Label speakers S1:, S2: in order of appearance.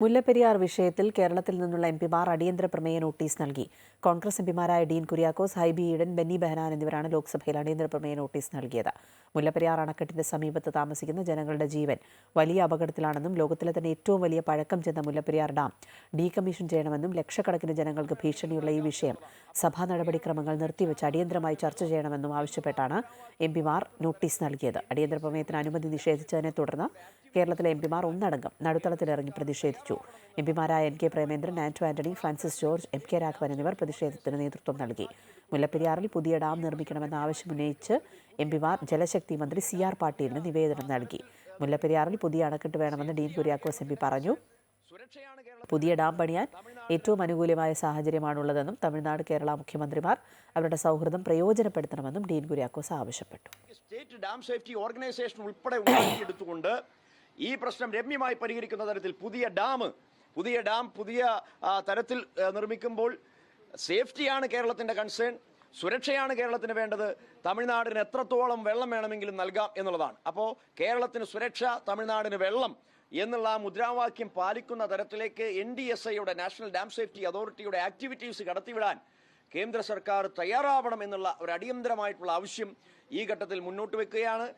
S1: മുല്ലപ്പെരിയാർ വിഷയത്തിൽ കേരളത്തിൽ നിന്നുള്ള എംപിമാർ അടിയന്തര പ്രമേയ നോട്ടീസ് നൽകി. കോൺഗ്രസ് എംപിമാരായ ഡീൻ കുര്യാക്കോസ് ഹൈബി ഈഡൻ ബെന്നി ബെഹനാൻ എന്നിവരാണ് ലോക്സഭയിൽ അടിയന്തര പ്രമേയ നോട്ടീസ് നൽകിയത്. മുല്ലപ്പെരിയാർ അണക്കെട്ടിന്റെ സമീപത്ത് താമസിക്കുന്ന ജനങ്ങളുടെ ജീവൻ വലിയ അപകടത്തിലാണെന്നും ലോകത്തിലെ തന്നെ ഏറ്റവും വലിയ പഴക്കം ചെന്ന മുല്ലപ്പെരിയാർ ഡാം ഡീകമ്മീഷൻ ചെയ്യണമെന്നും ലക്ഷക്കണക്കിന് ജനങ്ങൾക്ക് ഭീഷണിയുള്ള ഈ വിഷയം സഭാ നടപടിക്രമങ്ങൾ നിർത്തിവെച്ച് അടിയന്തരമായി ചർച്ച ചെയ്യണമെന്നും ആവശ്യപ്പെട്ടാണ് എംപിമാർ നോട്ടീസ് നൽകിയത്. അടിയന്തര പ്രമേയത്തിന് അനുമതി നിഷേധിച്ചതിനെ തുടർന്ന് കേരളത്തിലെ എംപിമാർ ഒന്നടങ്കം നടുത്തളത്തിലിറങ്ങി പ്രതിഷേധിച്ചു. എംപിമാരായ N K Premachandran Anto Antony Francis George M K Raghavan എന്നിവർ പ്രതിഷേധത്തിന് നേതൃത്വം നൽകി. മുല്ലപ്പെരിയാറിൽ പുതിയ ഡാം നിർമ്മിക്കണമെന്ന ആവശ്യമുന്നയിച്ച് എം പിമാർ ജലശക്തി മന്ത്രി സി ആർ പാട്ടീലിന് നിവേദനം നൽകി. മുല്ലപ്പെരിയാറിൽ പുതിയ അണക്കെട്ട് വേണമെന്ന് ഡീൻ കുര്യാക്കോസ് എം പി പറഞ്ഞു. പുതിയ ഡാം പണിയാൻ ഏറ്റവും അനുകൂലമായ സാഹചര്യമാണുള്ളതെന്നും തമിഴ്നാട് കേരള മുഖ്യമന്ത്രിമാർ അവരുടെ സൗഹൃദം പ്രയോജനപ്പെടുത്തണമെന്നും ഡീൻ കുര്യാക്കോസ് ആവശ്യപ്പെട്ടു.
S2: സ്റ്റേറ്റ് ഡാം സേഫ്റ്റി ഓർഗനൈസേഷൻ ഉൾപ്പെടെ ഈ പ്രശ്നം രമ്യമായി പരിഹരിക്കുന്ന തരത്തിൽ പുതിയ ഡാം പുതിയ ഡാം പുതിയ തരത്തിൽ നിർമ്മിക്കുമ്പോൾ സേഫ്റ്റിയാണ് കേരളത്തിന്റെ കൺസേൺ സുരക്ഷയാണ് കേരളത്തിന് വേണ്ടത് തമിഴ്നാടിന് എത്രത്തോളം വെള്ളം വേണമെങ്കിലും നൽകാം എന്നുള്ളതാണ്. അപ്പോൾ കേരളത്തിന് സുരക്ഷ തമിഴ്നാടിന് വെള്ളം എന്നുള്ള ആ മുദ്രാവാക്യം പാലിക്കുന്ന തരത്തിലേക്ക് എൻ ഡി എസ് ഐയുടെ നാഷണൽ ഡാം സേഫ്റ്റി അതോറിറ്റിയുടെ ആക്ടിവിറ്റീസ് കടത്തിവിടാൻ കേന്ദ്ര സർക്കാർ തയ്യാറാവണം എന്നുള്ള ഒരു അടിയന്തരമായിട്ടുള്ള ആവശ്യം ഈ ഘട്ടത്തിൽ മുന്നോട്ട് വെക്കുകയാണ്.